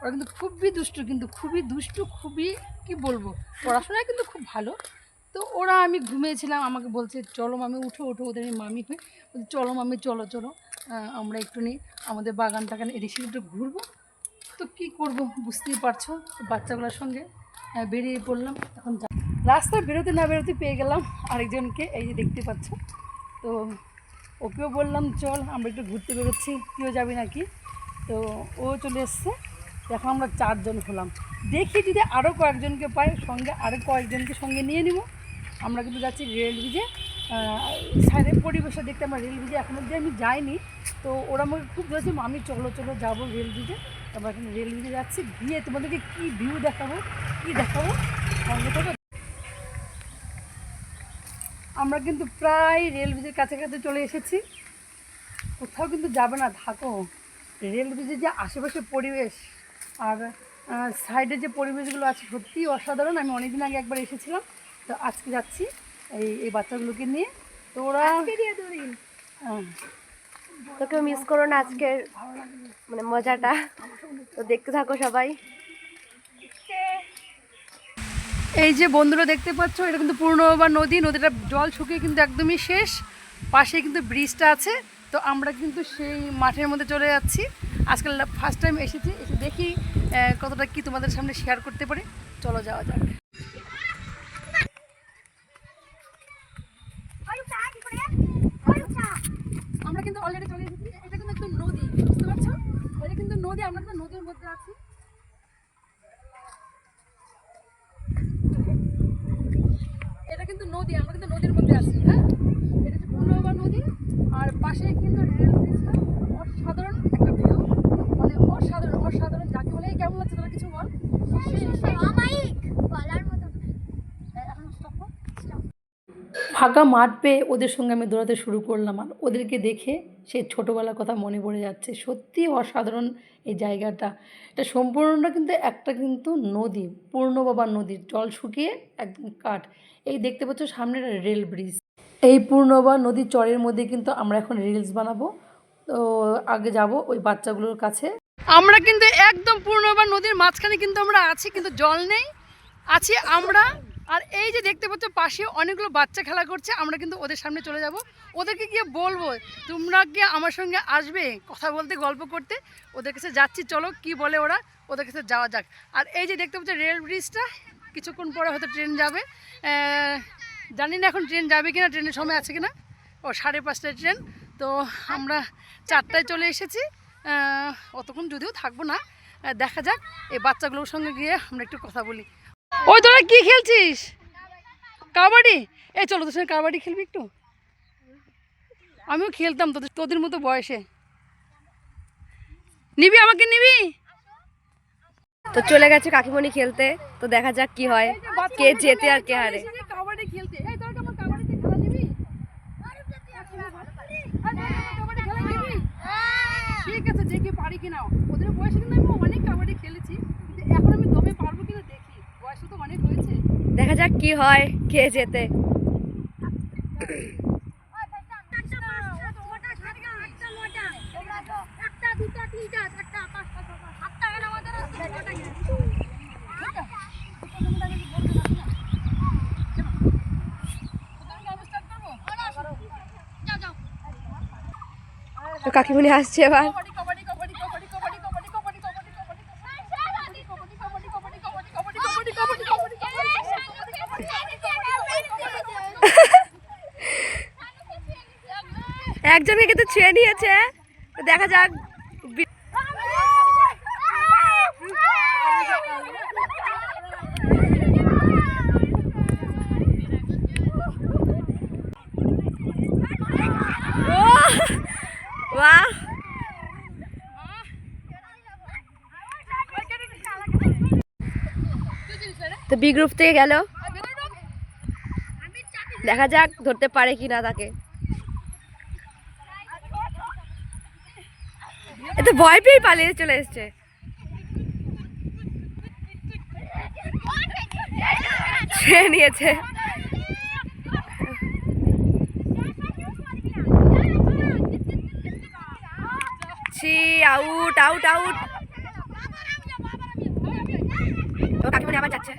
ওরা কিন্তু খুবই দুষ্টু কিন্তু খুবই দুষ্টু খুবই কি বলব? পড়াশোনায় কিন্তু খুব ভালো। তো ওরা আমি ঘুমিয়েছিলাম আমাকে বলছে চলো মামি উঠো উঠো ওদের মামি হয়ে। বলছে, চলো মামি চলো চলো আমরা একটু নিই আমাদের বাগান টাগান এদিক একটু ঘুরবো। তো কি করব বুঝতেই পারছ বাচ্চাগুলোর সঙ্গে বেরিয়ে পড়লাম এখন যা- রাস্তায় বেরোতে না বেরোতে পেয়ে গেলাম আরেকজনকে এই যে দেখতে পাচ্ছ। তো ওকেও বললাম চল আমরা একটু ঘুরতে বেরোচ্ছি কেউ যাবি নাকি? তো ও চলে এসছে। দেখো আমরা চারজন হলাম। দেখি যদি আরও কয়েকজনকে পাই, সঙ্গে আরও কয়েকজনকে সঙ্গে নিয়ে নিব। আমরা কিন্তু যাচ্ছি রেল ব্রিজে। সাইডের পরিবেশটা দেখতে আমরা রেল ব্রিজে এখন অবধি আমি যাইনি। তো ওরা আমাকে খুব বলেছে আমি চলো চলো, যাব রেল ব্রিজে। আমরা এখন রেল ব্রিজে যাচ্ছি। গিয়ে তোমাদেরকে কী ভিউ দেখাবো, কী দেখাবো? সঙ্গে থাকো। আমরা কিন্তু প্রায় রেল ব্রিজের কাছাকাছি চলে এসেছি। কোথাও কিন্তু যাবে না, থাকো। রেল ব্রিজের যে আশেপাশে পরিবেশ আর সাইডে যে পরিবেশগুলো আছে সত্যিই অসাধারণ। আমি অনেকদিন আগে একবার এসেছিলাম তো আজকে যাচ্ছি এই এই বাচ্চাগুলোকে নিয়ে। তো ওরা হ্যাঁ, তোকেও মিস করো না আজকের মানে মজাটা। তো দেখতে থাকো সবাই। এই যে বন্ধুরা দেখতে পাচ্ছ এটা কিন্তু পূর্ণবা নদী। নদীটা জল শুকিয়ে কিন্তু একদমই শেষ। পাশে কিন্তু ব্রিজটা আছে। তো আমরা কিন্তু সেই মাঠের মধ্যে চলে যাচ্ছি। আজকাল ফার্স্ট টাইম এসেছি এসে দেখি কতটা কি তোমাদের সামনে শেয়ার করতে পারি। চলো যাওয়া যাক। আমরা কিন্তু অলরেডি চলে এসেছি। এটা কিন্তু একটু নদী বুঝতে পারছ? এটা কিন্তু নদী আমরা কিন্তু নদীর মধ্যে আছি। এটা কিন্তু নদী আমরা কিন্তু নদীর মধ্যে আছি হ্যাঁ? এটা হচ্ছে পূর্ণবা নদী আর পাশে কিন্তু রেল ব্রিজটা অসাধারণ একটা ভিউ মানে অসাধারণ অসাধারণ যাকে বলে কেমন লাগছে তোরা কিছু বল এখন stop কর। ফাঁকা মাঠ পেয়ে ওদের সঙ্গে আমি দৌড়াতে শুরু করলাম আর ওদেরকে দেখে সেই ছোটোবেলার কথা মনে পড়ে যাচ্ছে। সত্যি অসাধারণ এই জায়গাটা। এটা সম্পূর্ণটা কিন্তু একটা কিন্তু নদী পূর্ণবাবা নদীর জল শুকিয়ে একদম কাঠ। এই দেখতে পাচ্ছ সামনে রেল ব্রিজ। এই পূর্ণবা নদীর চরের মধ্যে কিন্তু আমরা এখন রিলস বানাবো। তো আগে যাব ওই বাচ্চাগুলোর কাছে। আমরা কিন্তু একদম পূর্ণবা নদীর মাঝখানে কিন্তু আমরা আছি, কিন্তু জল নেই। আছি আমরা আর এই যে দেখতে পাচ্ছ, পাশে অনেকগুলো বাচ্চা খেলা করছে, আমরা কিন্তু ওদের সামনে চলে যাব। ওদেরকে গিয়ে বলব, তোমরা গিয়ে আমার সঙ্গে আসবে কথা বলতে, গল্প করতে? ওদের কাছে যাচ্ছি, চলো কি বলে ওরা, ওদের কাছে যাওয়া যাক। আর এই যে দেখতে পাচ্ছ, রেল ব্রিজটা, কিছুক্ষণ পরে হয়তো ট্রেন যাবে। জানি না এখন ট্রেন যাবে কিনা, ট্রেনের সময় আছে কিনা। ও, সাড়ে পাঁচটায় ট্রেন। তো আমরা চারটায় চলে এসেছি। অতক্ষণ যদিও থাকব না। দেখা যাক, এই বাচ্চাগুলোর সঙ্গে গিয়ে আমরা একটু কথা বলি। ওই তোরা কি খেলছিস? কাবাডি? এই চলো তোর সঙ্গে কাবাডি খেলবি একটু। আমিও খেলতাম তোদের তোদের মতো বয়সে। নিবি আমাকে নিবি? তো চলে গেছে কাকিমণি খেলতে। তো দেখা যাক কি হয়। কে জেতে আর কে হারে। কাবাডি খেলতে। এই তোরা নিবি কাবাডি খেলা নিবি? ঠিক আছে যে দেখি পারি কিনা। ওদের বয়সে কিন্তু আমি অনেক কাবাডি খেলেছি কিন্তু এখন আমি দমে পারব কিনা দেখি বয়স তো অনেক হয়েছে দেখা যাক কি হয় কে জেতে তো কাকিমণি আসছে এবার। ছুঁয়ে নিয়েছে দেখা যাক। তো বি গ্রুপ থেকে গেল। দেখা যাক ধরতে পারে কি না তাকে। এতে ভয় পেয়ে পালিয়ে চলে এসছে। ছেড়ে নিয়েছে। ছি আউট আউট আউট ও কাকিমণি আবার যাচ্ছে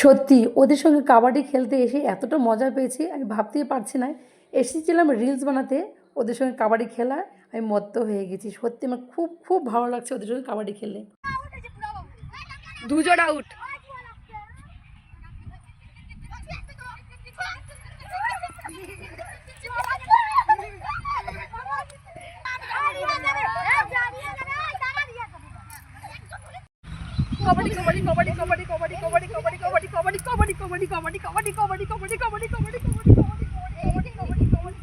সত্যি ওদের সঙ্গে কাবাডি খেলতে এসে এতটা মজা পেয়েছি আমি ভাবতেই পারছি না এসেছিলাম রিলস বানাতে ওদের সঙ্গে কাবাডি খেলা আমি মত্ত হয়ে গেছি সত্যি আমার খুব খুব ভালো লাগছে ওদের সঙ্গে কাবাডি খেলে দুজন আউট কবাডি কবাডি কবাডি কবাডি কবাডি কবাডি কবাডি কবাডি কবাডি কবাডি কবাডি কবাডি কবাডি কবাডি কবাডি কবাডি কবাডি কবাডি কবাডি কবাডি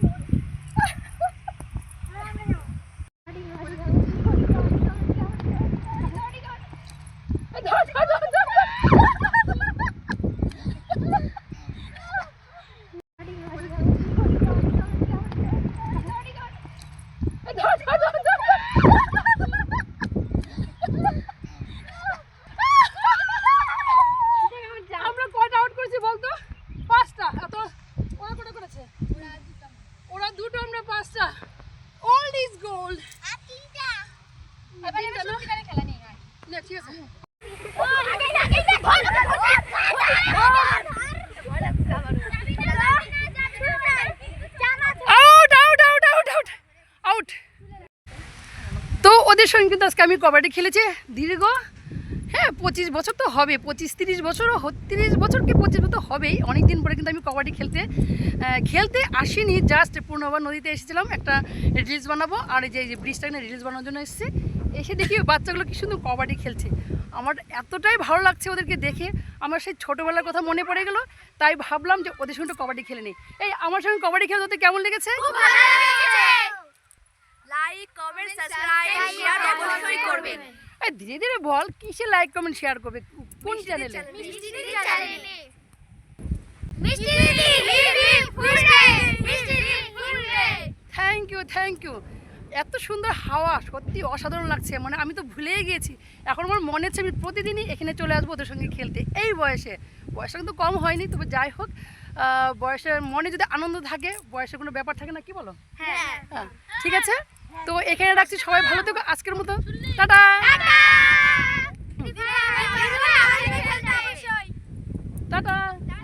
আমরা কয়টা আউট করেছি বলতো পাঁচটা এত ওরা কটা করেছে ওরা দুটো আমরা পাঁচটা ওল্ড ইজ গোল্ড না ঠিক আছে out out out out out out তো ওদের সঙ্গে কিন্তু আজকে আমি কবাডি খেলেছি। দীর্ঘ হ্যাঁ পঁচিশ বছর তো হবে, পঁচিশ তিরিশ বছরও তিরিশ বছর কি পঁচিশ বছর তো হবেই। অনেক দিন পরে কিন্তু আমি কবাডি খেলতে খেলতে আসিনি জাস্ট পূর্ণবার নদীতে এসেছিলাম, একটা রিলস বানাবো, আর এই যে ব্রিজটা এখানে রিলস বানানোর জন্য এসেছি। এসে দেখি বাচ্চাগুলো কি সুন্দর কবাডি খেলছে। আমার এতটাই ভালো লাগছে ওদেরকে দেখে, আমার সেই ছোটোবেলার কথা মনে পড়ে গেল, তাই ভাবলাম যে ওদের সঙ্গে কবাডি খেলে নিই। এই, আমার সঙ্গে কবাডি খেলে তোদের কেমন লেগেছে। লাইক কমেন্ট সাবস্ক্রাইব শেয়ার অবশ্যই করবেন। এই ধীরে ধীরে বল কিসে লাইক কমেন্ট শেয়ার করবে? কোন চ্যানেলে থ্যাংক ইউ থ্যাংক ইউ এত সুন্দর হাওয়া সত্যি অসাধারণ লাগছে। মানে আমি তো ভুলেই গিয়েছি। এখন আমার মনে হচ্ছে আমি প্রতিদিনই এখানে চলে আসব ওদের সঙ্গে খেলতে। এই বয়সে। বয়সটা কিন্তু কম হয়নি তবে যাই হোক বয়সের মনে যদি আনন্দ থাকে বয়সের কোনো ব্যাপার থাকে না কি বলো? হ্যাঁ। হ্যাঁ ঠিক আছে? তো এখানে রাখছি সবাই ভালো থেকো আজকের মতো। টাটা। টাটা। হ্যাঁ, হ্যাঁ, হ্যাঁ,